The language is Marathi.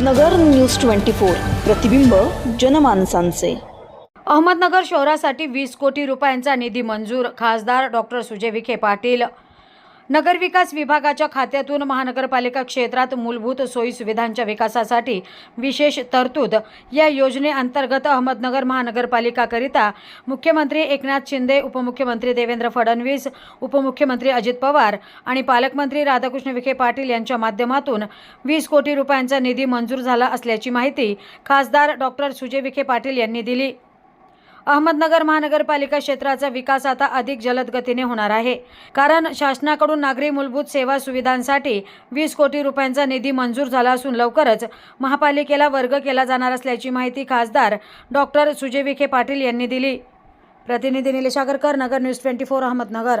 नगर न्यूज ट्वेंटी फोर. प्रतिबिंब जनमानसांचे. अहमदनगर शहरासाठी वीस कोटी रुपयांचा निधी मंजूर खासदार डॉक्टर सुजय विखे पाटील. नगरविकास विभागाच्या खात्यातून महानगरपालिका क्षेत्रात मूलभूत सोयी सुविधांच्या विकासासाठी विशेष तरतूद या योजनेअंतर्गत अहमदनगर महानगरपालिकाकरिता मुख्यमंत्री एकनाथ शिंदे उपमुख्यमंत्री देवेंद्र फडणवीस उपमुख्यमंत्री अजित पवार आणि पालकमंत्री राधाकृष्ण विखे पाटील यांच्या माध्यमातून वीस कोटी रुपयांचा निधी मंजूर झाला असल्याची माहिती खासदार डॉक्टर सुजय विखे पाटील यांनी दिली. अहमदनगर महानगरपालिका क्षेत्राचा विकास आता अधिक जलद गतीने होणार आहे. कारण शासनाकडून नागरी मूलभूत सेवा सुविधांसाठी वीस कोटी रुपयांचा निधी मंजूर झाला असून लवकरच महापालिकेला वर्ग केला जाणार असल्याची माहिती खासदार डॉक्टर सुजय विखे पाटील यांनी दिली. प्रतिनिधी Nilesh Agarkar Nagar news twenty four Ahmednagar.